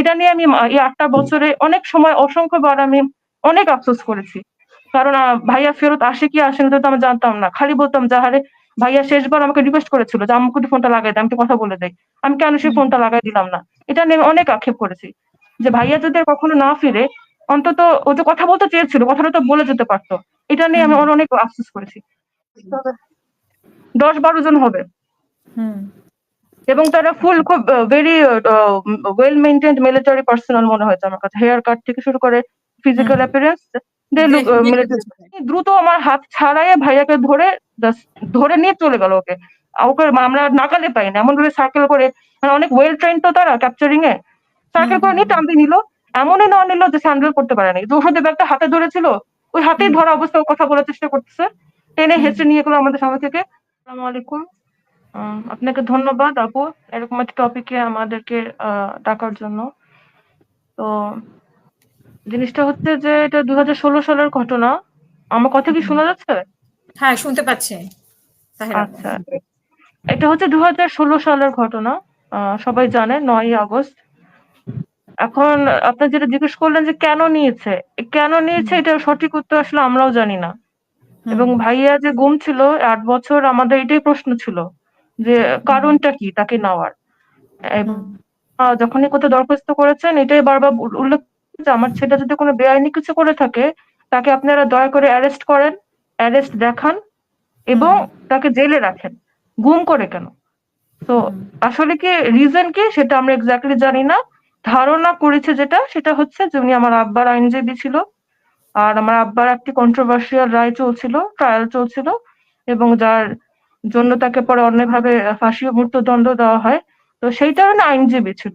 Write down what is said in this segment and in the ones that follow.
এটা নিয়ে আমি এই আটটা বছরে অনেক সময় অসংখ্যবার আমি অনেক আফসোস করেছি। কারণ ভাইয়া ফেরত আসে কি আসে না তো আমি জানতাম না। খালি বলতাম যাহারে ভাইয়া শেষবার আমাকে রিকোয়েস্ট করেছিল যে আমাকে ফোনটা লাগাই দেয় আমি কথা বলে দেয় আমি কেন সেই ফোনটা লাগাই দিলাম না? এটা নিয়ে আমি অনেক আক্ষেপ করেছি। যে ভাইয়া যদি কখনো না ফিরে অন্তত ও যে কথা বলতে চেয়েছিল কথাটা তো বলে যেতে পারতো। এটা নিয়ে আমি অনেক আফসোস করেছি। দশ বারো জন হবে। হুম। এবং তারা ফুল খুব very well maintained military personal মনে হয়েছে আমার কাছে। হেয়ার কাট থেকে শুরু করে ফিজিক্যাল। অ্যাপিয়ারেন্স। দ্রুত আমার হাত ছাড়াইয়ে ভাইয়াকে ধরে ধরে নিয়ে চলে গেল ওকে। ওকে আমরা নাগালে পাই না। এমন ভাবে সার্কেল করে মানে অনেক ওয়েল ট্রেন তো তারা ক্যাপচারিং এ। সার্কেল করে নিয়ে টানতে নিল। এমনই না নিল যে হ্যান্ডেল করতে পারে নাই। যশোদের ব্যাগটা হাতে ধরেছিল। ওই হাতেই ধরা অবস্থা কথা বলার চেষ্টা করতেছে। টেনে হেঁচে নিয়ে গেলো আমাদের সামনে থেকে। আসসালামু আলাইকুম। আপনাকে ধন্যবাদ আপু। এরকম একটা টপিকে আমাদেরকে আহ, ডাকার জন্য। তো জিনিসটা হচ্ছে যে এটা দুহাজার ষোলো সালের ঘটনা। আমার কথা কি শোনা যাচ্ছে? হ্যাঁ শুনতে পাচ্ছি। আচ্ছা। এটা হচ্ছে দুই হাজার ষোলো সালের ঘটনা। সবাই জানে নয় আগস্ট। এখন আপনি যেটা জিজ্ঞেস করলেন যে কেন নিয়েছে? কেন নিয়েছে? এটা সঠিক উত্তর আসলে আমরাও জানি না। এবং ভাইয়া যে গুম ছিল আট বছর আমাদের এটাই প্রশ্ন ছিল। যে কারণটা কি তাকে নেওয়ার? যখনই কোথাও দরখাস্ত করেছেন এটাই বারবার উল- উল্লেখ করেছে, আমার ছেলে যদি কোনো বেআইনি কিছু করে থাকে তাকে আপনারা দয়া করে অ্যারেস্ট করেন অ্যারেস্ট দেখান এবং তাকে জেলে রাখেন। গুম করে কেন? তো আসলে কি রিজন কি সেটা আমরা এক্স্যাক্টলি জানি না। ধারণা করেছে যেটা সেটা হচ্ছে যে উনি আমার আব্বার আইনজীবী ছিল আর আমার আব্বার একটি কন্ট্রোভার্সিয়াল রায় চলছিল ট্রায়াল চলছিল এবং যার জন্য তাকে পরে অন্যভাবে ফাঁসি ও মৃত্যুদণ্ড দেওয়া হয়। তো সেইটা না আইনজীবী ছিল।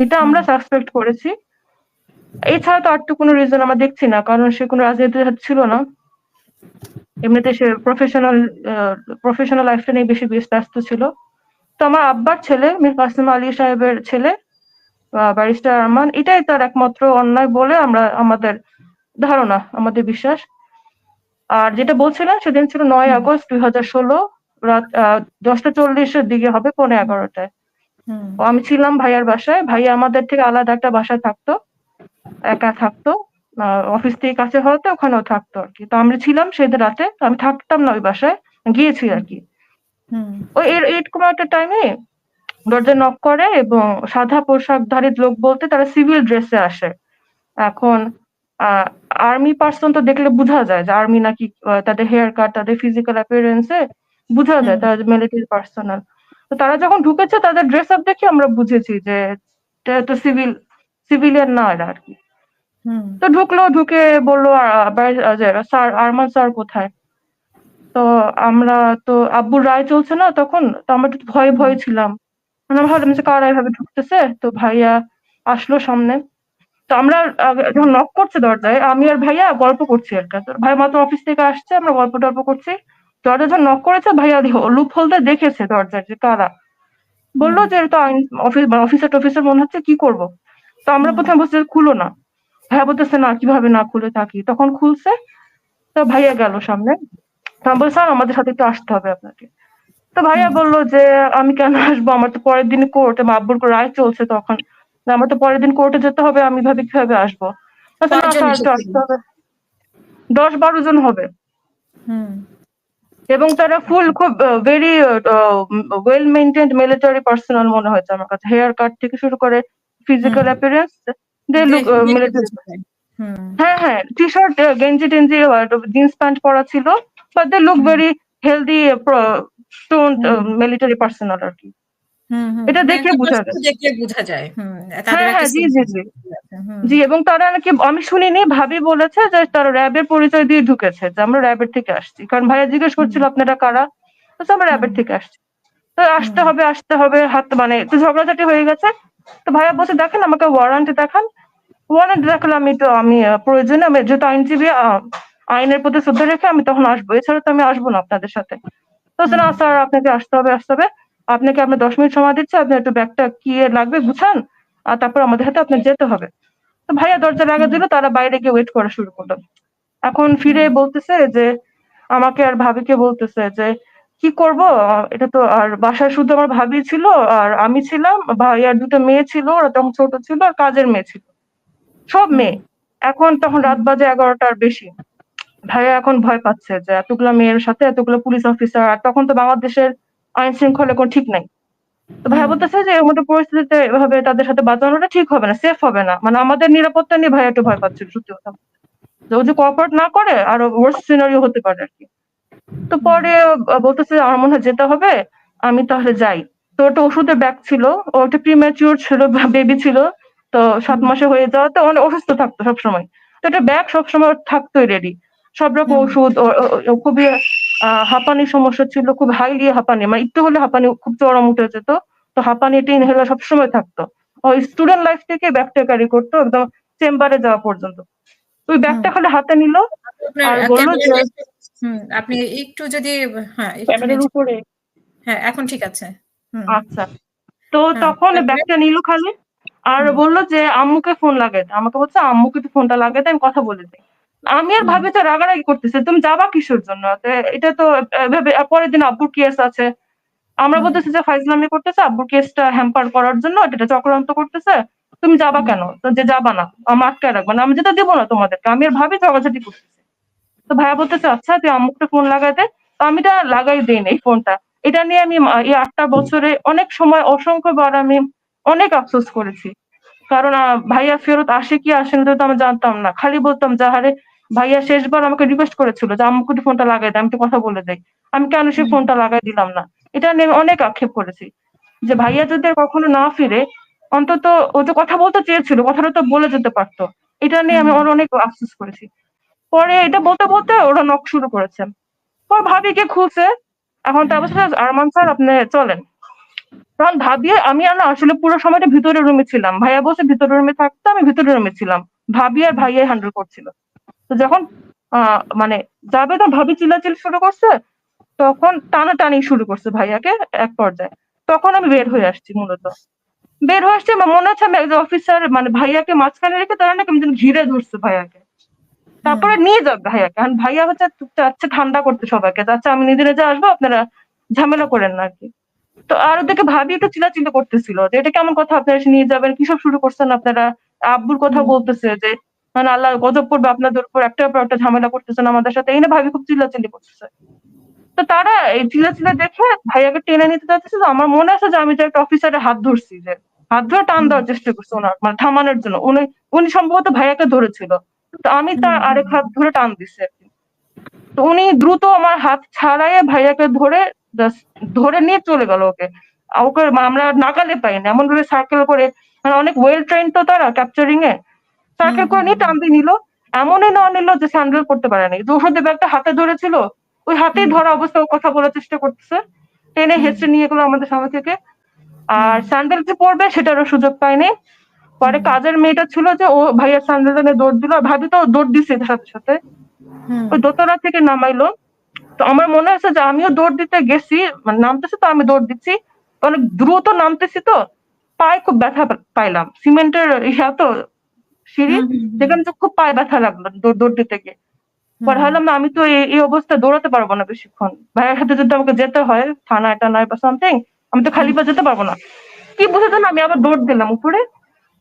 এটা আমরা সাসপেক্ট করেছি। এছাড়া তো আর তো কোনো রিজন আমরা দেখছি না কারণ সে কোনো রাজনীতি ছিল না। এমনিতে সে প্রফেশনাল প্রফেশনাল লাইফটা নিয়ে বেশি বেশ ব্যস্ত ছিল। তো আমার আব্বার ছেলে মীর কাসিম আলী সাহেবের ছেলে ব্যারিস্টার আরমান এটাই তার একমাত্র অন্যায় বলে আমরা আমাদের ধারণা আমাদের বিশ্বাস। আর যেটা বলছিলাম সেদিন ছিল নয় আগস্ট দুই হাজার ষোলো। রাত আহ, দশটা চল্লিশের দিকে হবে পৌনে এগারোটায়। ও আমি ছিলাম ভাইয়ার বাসায়। ভাইয়া আমাদের থেকে আলাদা একটা বাসায় থাকতো একা থাকতো। অফিস থেকে কাছে হওয়াতে ওখানেও থাকতো আর কি। তো আমরা ছিলাম সেদিন রাতে আমি থাকতাম না ওই বাসায় গিয়েছি আর কি। ওই এর এইরকম একটা টাইমে দরজা নক করে এবং সাদা পোশাকধারী লোক বলতে তারা সিভিল ড্রেসে আসে। এখন আর্মি পার্সন তো দেখলে বোঝা যায় যে আর্মি নাকি তাদের হেয়ার কাট তাদের ফিজিক্যাল অ্যাপিয়ারেন্সে বোঝা যায়। তারা মিলিটারি পার্সোনাল তো তারা যখন ঢুকেছে তাদের ড্রেস আপ দেখে আমরা বুঝেছি যে তো সিভিল সিভিলিয়ান না এরা আর কি। তো ঢুকলো ঢুকে বলল স্যার আরমান স্যার কোথায়? তো আমরা তো আব্বুর রায় চলছে না তখন তো আমরা একটু ভয়ে ভয়ে ছিলাম। আমরা ভাবলাম যে কারা এভাবে ঢুকতেছে? তো ভাইয়া আসলো সামনে। তো আমরা যখন নক করছে দরজায় আমি আর ভাইয়া গল্প করছি আর ভাই মাত্র অফিস থেকে আসছে আমরা গল্প টল্প করছি। দরজা যখন নক করেছে ভাইয়া লুপ হলতে দেখেছে দরজার যে তারা বলল যে আইন অফিস অফিসার টফিসার মনে হচ্ছে কি করব? তো আমরা প্রথমে বলছি খুলো না। ভাইয়া বলতেছে না কীভাবে না খুলে থাকি? তখন খুলছে তো ভাইয়া গেল সামনে। তো আমি বলছি আমাদের সাথে একটু আসতে হবে আপনাকে। তো ভাইয়া বলল যে আমি কেন আসব? আমার তো পরের দিন কোর্ট আমার আব্বুর রায় চলছে তখন। আমার তো পরের দিন কোর্টে যেতে হবে আমি ভাবি কীভাবে আসব? তো দশ বারো জন হবে। হুম, এবং তারা ফুল খুব very well maintained military personal মনে হয়েছে আমার কাছে। হেয়ার কাট থেকে শুরু করে physical. Appearance they look military হ্যাঁ হ্যাঁ টি শার্ট গেঞ্জি টেঞ্জি জিন্স প্যান্ট পরা ছিল but they look very healthy strong military personal আর কি। এটা দেখে বোঝা যায়। দেখে বোঝা যায়। হুম, হ্যাঁ, হ্যাঁ, জি, জি, জি। জি এবং তারা নাকি আমি শুনিনি ভাবি বলেছে যে তারা র্যাবের পরিচয় দিয়ে ঢুকেছে যে আমরা র্যাবের থেকে আসছি। কারণ ভাইয়া জিজ্ঞেস করছিল আপনারা কারা? তো আমরা র্যাবের থেকে আসছি। তো আসতে হবে আসতে হবে হাত মানে তো ঝগড়াঝাটি হয়ে গেছে। তো ভাইয়া বলছে দেখেন আমাকে ওয়ারেন্ট দেখান। ওয়ারেন্ট দেখালে আমি তো আমি প্রয়োজনে আমি যেহেতু আইনজীবী আহ, আইনের প্রতি শ্রদ্ধা রেখে আমি তখন আসব। এছাড়া তো আমি আসব না আপনাদের সাথে। তো না স্যার আপনাকে আসতে হবে আসতে হবে। আপনাকে আপনি দশ মিনিট সময় দিচ্ছে আপনি একটু ব্যাগটা কি লাগবে গুছান, আর তারপর আমাদের হাতে আপনার যেতে হবে। তো ভাইয়া দরজা লাগা দিল, তারা বাইরে গিয়ে ওয়েট করা শুরু করল। এখন ফিরে বলতেছে যে, আমাকে আর ভাবিকে বলতেছে যে, কি করব? এটা তো আর বাসায় শুধু আমার ভাবি ছিল, আর আমি ছিলাম ভাইয়ার দুটো মেয়ে ছিল, ওরা তখন ছোট ছিল, আর কাজের মেয়ে ছিল। সব মেয়ে। এখন তখন রাত বাজে এগারোটার বেশি। ভাইয়া এখন ভয় পাচ্ছে যে, এতগুলো মেয়ের সাথে এতগুলো পুলিশ অফিসার, আর তখন তো বাংলাদেশের আইন শৃঙ্খলা কোনো ঠিক নাই। তো ভাইয়া বলতেছে যে এর মতো পরিস্থিতিতে এভাবে তাদের সাথে বাঁচানোটা ঠিক হবে না সেফ হবে না। মানে আমাদের নিরাপত্তা নিয়ে ভাইয়া একটু ভয় পাচ্ছিল সত্যি কথা যে ও যে কোঅপারেট না করে আরও ওয়ার্স সিনারিও হতে পারে আর কি। তো পরে বলতেছে আমার মনে হয় যেতে হবে আমি তাহলে যাই। তো ওটা ওষুধের ব্যাগ ছিল ও একটা প্রিম্যাচিওর ছিল বেবি ছিল। তো সাত মাসে হয়ে যাওয়াতে অনেক অসুস্থ থাকতো সবসময়। তো একটা ব্যাগ সবসময় থাকতোই রেডি সব রকম ওষুধ খুবই হাঁপানির সমস্যা ছিল খুব হাইলি হাঁপানি মানে একটু হলে হাঁপানি খুব চরম উঠে যেত। তো হাঁপানি টিন হেলা সবসময় থাকতো। ওই স্টুডেন্ট লাইফ থেকে ব্যাগটা ক্যারি করতো একদম চেম্বারে যাওয়া পর্যন্ত। ওই ব্যাগটা খালি হাতে নিল আর বলল যে- আপনি একটু যদি হ্যাঁ ক্যামেরার উপরে। হ্যাঁ এখন ঠিক আছে। আচ্ছা। তো হ্যাঁ, তখন ব্যাগটা নিল খালি। আর বলল যে আম্মুকে ফোন লাগাই আমাকে বলছে আম্মুকে একটু ফোনটা দেয় আমি কথা বলে দিই। আমি আর। ভাবি তো রাগারাগি করতেছে। তুমি যাবা কিসের জন্য? এটা তো পরের দিন আব্বুর কেস আছে। আমরা। বলতেছি যে ফাইজলামি করতেছে আব্বুর কেসটা হ্যাম্পার করার জন্য এটা চক্রান্ত করতেছে। তুমি যাবা কেন? তো যে যাবা না আমার আটকায় রাখবে না আমি যেটা দেবো না তোমাদেরকে। আমি আর ভাবি ঝগড়াঝাটি করতেছি। তো ভাইয়া বলতেছে আচ্ছা তুই আম্মুকে ফোন লাগাই দে। তো আমি এটা লাগাই দিই এই ফোনটা এটা নিয়ে আমি এই আটটা বছরে অনেক সময় অসংখ্য বার আমি অনেক আফসোস করেছি। কারণ ভাইয়া ফেরত আসে কি আসে না তো আমি জানতাম না। খালি বলতাম যাহারে ভাইয়া শেষবার আমাকে রিকোয়েস্ট করেছিল যে আম্মুকে একটু ফোনটা লাগাই দে আমি একটু কথা বলে দেই। আমি কেন সেই ফোনটা লাগাই দিলাম না? এটা নিয়ে আমি অনেক আক্ষেপ করেছি যে ভাইয়া যদি কখনো না ফিরে অন্তত ও যে কথা বলতে চেয়েছিল কথাটা তো বলে যেতে পারতো। এটা নিয়ে আমি ওর অনেক আফসোস করেছি। পরে এটা বলতে বলতে ওরা নক শুরু করেছে। পর ভাবি কে খুলছে এখন তার বলছে আরমান স্যার আপনি চলেন। তখন ভাবি আমি আর না আসলে পুরো সময়টা ভিতরের রুমে ছিলাম। ভাইয়া বসে ভিতরের রুমে থাকতো আমি ভিতরের রুমে ছিলাম। ভাবি আর ভাইয়াই হ্যান্ডেল করছিল। তো যখন আহ, মানে যাবে তো ভাবি চিল্লাচিল্লি শুরু করছে তখন টানাটানি শুরু করছে ভাইয়াকে এক পর্যায়ে। তখন আমি বের হয়ে আসছি মূলত। বের হয়ে আসছি আমার মনে হচ্ছে আমি একজন অফিসার মানে ভাইয়াকে মাঝখানে রেখে তারা না কেমন ঘিরে ধরছে ভাইয়াকে। তারপরে নিয়ে যাবে ভাইয়াকে। কারণ ভাইয়া হচ্ছে চাচ্ছে ঠান্ডা করতে সবাইকে। চাচ্ছে আমি নিজে নিজে আসব আপনারা ঝামেলা করেন না আর কি তো আর ওদেরকে ভাবি একটু চিল্লাচিল্লি করতেছিল যে এটা কেমন কথা আপনারা নিয়ে যাবেন কিসব শুরু করছেন আপনারা? আব্বুর কথা বলতেছে যে মানে আল্লাহ গজব পড়বে আপনাদের উপর একটার পর একটা ঝামেলা করতেছেন আমাদের সাথে। এই না ভাবি খুব চিল্লাচিল্লি করতেছে। তো তারা এই চিল্লাচিল্লি দেখে ভাইয়াকে টেনে নিতে যাচ্ছে তো আমার মনে আছে যে আমি যে একটা অফিসারের হাত ধরছি যে, হাত ধরে টান দেওয়ার চেষ্টা করছে ওনার মানে থামানোর জন্য। উনি উনি সম্ভবত ভাইয়াকে ধরেছিল। তো আমি তার আরেক হাত ধরে টান কি। তো উনি দ্রুত আমার হাত ছাড়াইয়ে ভাইয়াকে ধরে ধরে নিয়ে চলে গেল ওকে। ওকে আমরা নাগালে পাইনি। এমন ভাবে সার্কেল করে মানে অনেক ওয়েল ট্রেন তো তারা ক্যাপচারিং এ সার্কেল করে নিয়ে টান দিয়ে নিল এমনই না নিল যে স্যান্ডেল করতে পারেনি। ওষুধের ব্যাগটা হাতে ধরেছিল ওই হাতেই। ধরা অবস্থা কথা বলার চেষ্টা করতেছে। টেনে। হেঁচড়ে নিয়ে গেলো আমাদের সামনে থেকে। আর স্যান্ডেল যে পরবে সেটারও সুযোগ পায়নি। পরে কাজের মেয়েটা ছিল যে ও ভাইয়ার স্যান্ডেল নিয়ে দৌড় দিল ভাবি তো দৌড় দিছে সাথে সাথে। ওই দোতলা থেকে নামাইলো। তো আমার মনে হয়েছে যে আমিও দৌড় দিতে গেছি মানে নামতেছি তো আমি দৌড় দিচ্ছি। অনেক দ্রুত নামতেছি তো পায়ে খুব ব্যথা পাইলাম। সিমেন্টের ইয়া তো সিঁড়ি দেখলাম। তো খুব পায়ে ব্যথা লাগল দৌড় দিতে গিয়ে। পরে। ভাবলাম না, আমি তো এই- অবস্থায় দৌড়াতে পারব না বেশিক্ষণ। ভাইয়ের সাথে যদি আমাকে যেতে হয় থানায় টানায় বা সামথিং আমি তো খালি পা যেতে পারব না। কি বুঝেছ না আমি আবার দৌড় দিলাম উপরে।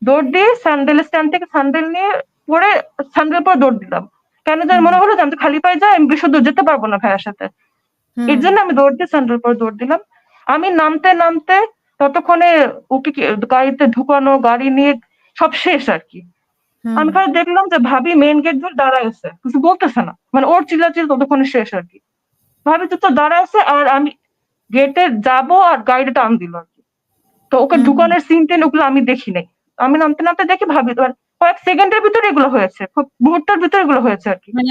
দৌড় দিয়ে স্যান্ডেল স্ট্যান্ড থেকে স্যান্ডেল নিয়ে পরে স্যান্ডেল পরে দৌড় দিলাম। কেন যেন মনে হলো যে আমি তো খালি পায়ে যাই আমি বেশি দূর যেতে পারব না ভাইয়ের সাথে। এর জন্য আমি দৌড় দিয়ে স্যান্ডেল পরে দৌড় দিলাম। আমি নামতে নামতে ততক্ষণে ওকে গাড়িতে ঢুকানো গাড়ি নিয়ে সব শেষ আর কি। আমি খালি দেখলাম যে ভাবি মেন গেট ধরে দাঁড়ায় আছে কিছু বলতেছে না। মানে ওর চিল্লাচিল্লি ততক্ষণে শেষ আর কি। ভাবি তো দাঁড়ায় আছে আর আমি গেটে যাব আর গাড়িটা টান দিল আর কি। তো ওকে দোকানের ঢুকানোর সিন টেন ওগুলো আমি দেখি নাই। আমি নামতে নামতে দেখি ভাবি তো আর কয়েক সেকেন্ডের ভিতরে এগুলো হয়েছে খুব মুহূর্তের ভিতরে এগুলো হয়েছে আর কি। মানে